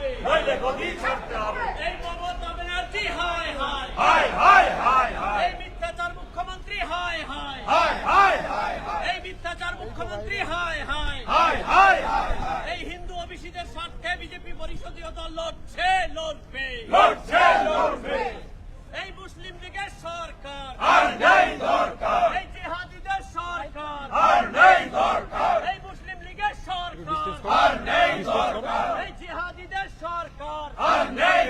হবে নইলে গদি ছাড়তে হবে। এই মমতা ব্যানার্জি হায় হায়। হায় হায় হায় হায়। এই মিথ্যাচার মুখ্যমন্ত্রী হায় হায়। হায় হায় হায় হায়। এই মিথ্যাচার মুখ্যমন্ত্রী হায় হায়। হায় হায় হায়। এই হিন্দু ওবিসিদের স্বার্থে বিজেপি পরিষদীয় দল লড়ছে লড়বে। লড়ছে লড়বে এই মুসলিম লীগের সরকার আর নেই দরকার এই জিহাদিদের সরকার আর নেই দরকার এই মুসলিম লীগের সরকার আর নেই দরকার এই জিহাদিদের সরকার আর নেই দরকার এই মিথ্যা স্টেটমেন্ট দিয়ে মুখ্যমন্ত্রী পালিয়ে গেলে কেন মুখ্যমন্ত্রী জবাব দাও জবাব চাই জবাব দাও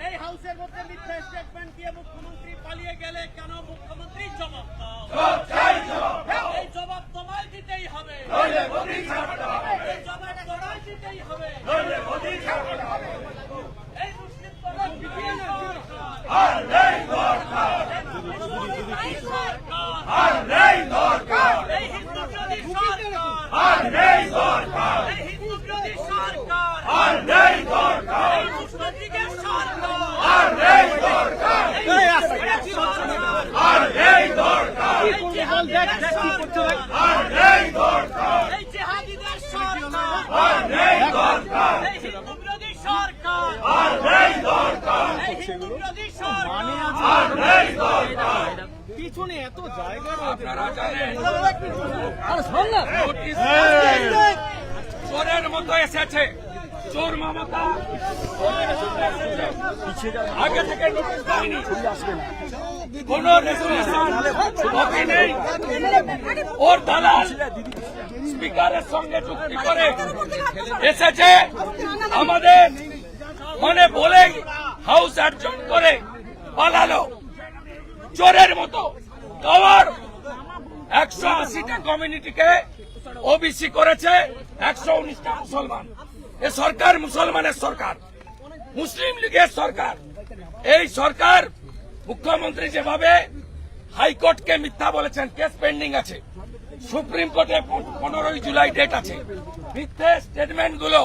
এই হাউসের মধ্যে মিথ্যা স্টেটমেন্ট দিয়ে মুখ্যমন্ত্রী পালিয়ে গেলে কেন মুখ্যমন্ত্রী জবাব দাও? জবাব চাই জবাব দাও। এই জবাব তোমায় দিতেই হবে। এই জবাব তোমায় দিতেই হবে। এই মুসলিম প্রধান বিজেপি সরকার আর নেই দরকার এই সরকার আর নেই দরকার এই হিন্দু বিরোধী সরকার আর নেই দরকার এই হিন্দু বিরোধী সরকার আর নেই দরকার এই মুসলিম লীগের সরকার আর নেই দরকার এই মুসলিম সরকার আর নেই দরকার এই জিহাদিদের সরকার আর নেই দরকার এই জিহাদিদের সরকার আর নেই দরকার এই হিন্দু বিরোধী সরকার আর নেই পিছনে এত জায়গা চোরের মতো এসেছে। চোর মমতা। আগে থেকে নোটিশ দেয়নি। কোন রেজুলেশন নেই। ওর দালাল স্পিকারের সঙ্গে চুক্তি করে এসেছে। আমাদের মানে বলেই হাউস অ্যাডজন করে পালালো। চোরের মতো কভার একশো আশিটা কমিউনিটিকে ওবিসি করেছে, একশো উনিশটা মুসলমান। এ সরকার মুসলমানের সরকার, মুসলিম লীগের সরকার। এই সরকার মুখ্যমন্ত্রী যেভাবে হাইকোর্টকে মিথ্যা বলেছেন, কেস পেন্ডিং আছে। সুপ্রিম কোর্টে পনেরোই জুলাই ডেট আছে। মিথ্যে স্টেটমেন্টগুলো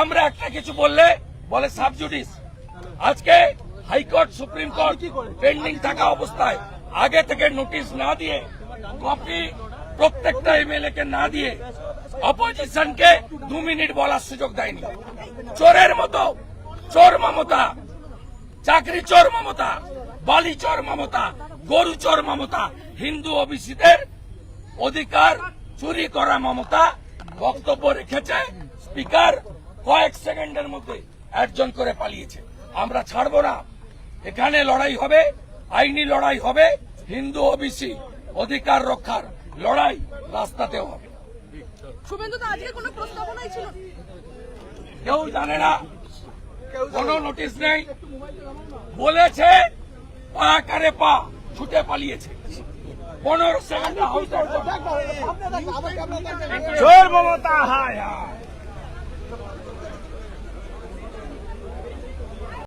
আমরা একটা কিছু বললে বলে সাবজুডিস। আজকে হাইকোর্ট সুপ্রিম কোর্ট পেন্ডিং থাকা অবস্থায় আগে থেকে নোটিশ না দিয়ে কপি প্রত্যেকটা এমএলএ কে না দিয়ে অপোজিশনকে দু মিনিট বলার সুযোগ দেয়নি। চোরের মতো চোর মমতা চাকরি চোর মমতা বালি চোর মমতা গরু চোর মমতা হিন্দু ওবিসিদের অধিকার চুরি করা মমতা বক্তব্য রেখেছে স্পিকার কয়েক সেকেন্ডের মধ্যে একজন করে পালিয়েছে। আমরা ছাড়বো না এখানে লড়াই হবে আইনি লড়াই হবে হিন্দু ওবিসি অধিকার রক্ষার লড়াই রাস্তাতেও হবে শুভেন্দু তো আজকে কোনো প্রস্তাবনাই ছিল না। কেউ জানে না কোনো নোটিশ নেই বলেছে পা কারে পা ছুটে পালিয়েছে পনেরো সেকেন্ড হাউস চোর মমতা হায় হায়